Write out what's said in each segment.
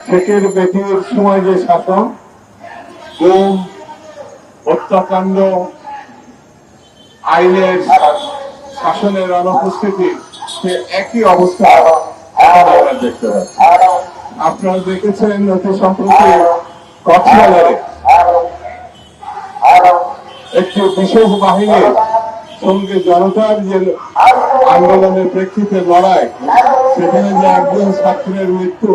শেখের বেটির সময় যে শাসন গুম হত্যাকাণ্ড আইনের শাসনের অনুপস্থিতি, সে একই অবস্থা আপনারা দেখেছেন অতি সম্প্রতি কক্সবাজারে একটি বিশেষ বাহিনীর সঙ্গে জনতার যে আন্দোলনের প্রেক্ষিতে লড়াই, সেখানে যে একজন ছাত্রের মৃত্যু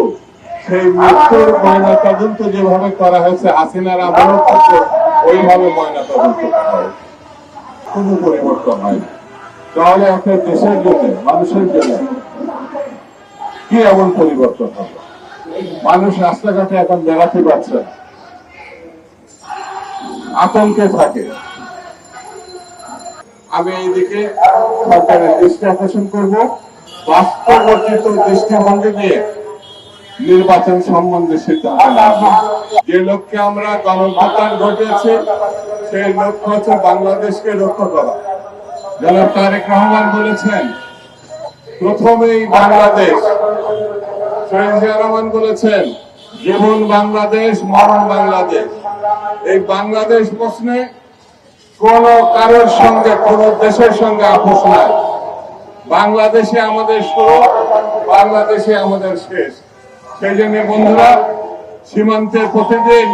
সেই মৃত্যুর ময়না তদন্ত যেভাবে করা হয়েছে, হাসিনার আমলের ক্ষেত্রে ওইভাবে ময়না তদন্ত করা হয়েছে কোনো পরিবর্তন হয়নি। তাহলে একটা দেশের জন্য, মানুষের জন্য কি এমন পরিবর্তন হবে? মানুষ রাস্তাঘাটে এখন বেড়াতে পারছে আতঙ্কে থাকে। আমি এইদিকে সরকারের দৃষ্টি আকর্ষণ করব। বাস্তবর্জিত দৃষ্টিভঙ্গি দিয়ে নির্বাচন সম্বন্ধে সিদ্ধান্ত যে লক্ষ্যে আমরা গণভ্যুত্থান ঘটেছে সেই লক্ষ্য হচ্ছে বাংলাদেশকে রক্ষা করা। জনাব তারেক রহমান বলেছেন, প্রথমেই বাংলাদেশ। রহমান বলেছেন, জীবন বাংলাদেশ, মরণ বাংলাদেশ। এই বাংলাদেশ প্রশ্নে কোন কারোর সঙ্গে, কোন দেশের সঙ্গে আপোষ নাই। বাংলাদেশে আমাদের শুরু, বাংলাদেশে আমাদের শেষ। সেই জন্য বন্ধুরা সীমান্তে প্রতিদিন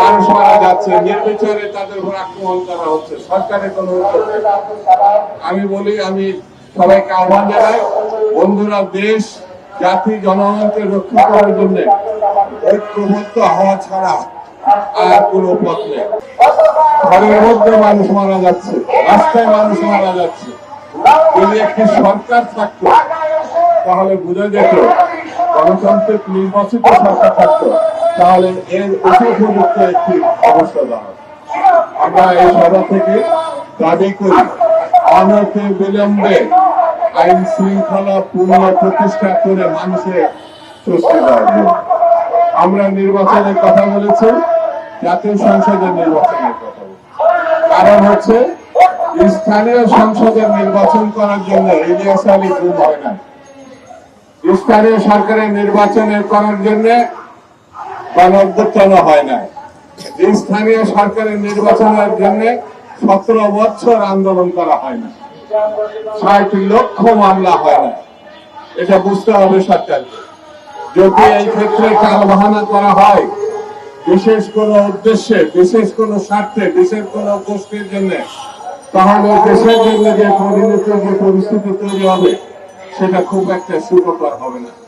মানুষ মারা যাচ্ছে, নির্বিচারে তাদের উপর আক্রমণ করা হচ্ছে, সরকারের কোনো আমি বলি, আমি সবাইকে আহ্বান জানাই, বন্ধুরা, দেশ, জাতি, জনগণকে রক্ষা করার জন্য ঐক্যবদ্ধ হওয়া ছাড়া আর কোনো পথ নেই। ঘরের মধ্যে মানুষ মারা যাচ্ছে, রাস্তায় মানুষ মারা যাচ্ছে। যদি একটি সরকার থাকতো, তাহলে বোঝা যেত গণতান্ত্রিক নির্বাচিত সরকার থাকতো, তাহলে এর উপযুক্ত একটি অবস্থা দাঁড়াতো। আমরা এই সভা থেকে দাবি করি অনতি বিলম্বে আইন শৃঙ্খলা পূর্ণ প্রতিষ্ঠা করে মানুষের স্বস্তি দেওয়ার। আমরা নির্বাচনের কথা বলেছি, জাতীয় সংসদের নির্বাচনের কথা কারণ হচ্ছে, স্থানীয় সংসদের নির্বাচন করার জন্য ইলিয়াস আলী হয় না স্থানীয় সরকারের নির্বাচনের করার জন্য গণঅভ্যুত্থান হয় না স্থানীয় সরকারের নির্বাচনের জন্য সতেরো বছর আন্দোলন করা হয় না ষাট লক্ষ মামলা হয় না এটা বুঝতে হবে সরকারকে যদি এই ক্ষেত্রে কাল বাহানা করা হয়, বিশেষ কোন উদ্দেশ্যে, বিশেষ কোন স্বার্থে, বিশেষ কোন গোষ্ঠীর জন্য, তাহলে দেশের জন্য যে পরিণত, যে পরিস্থিতি তৈরি হবে সেটা খুব একটা সুখকর হবে না।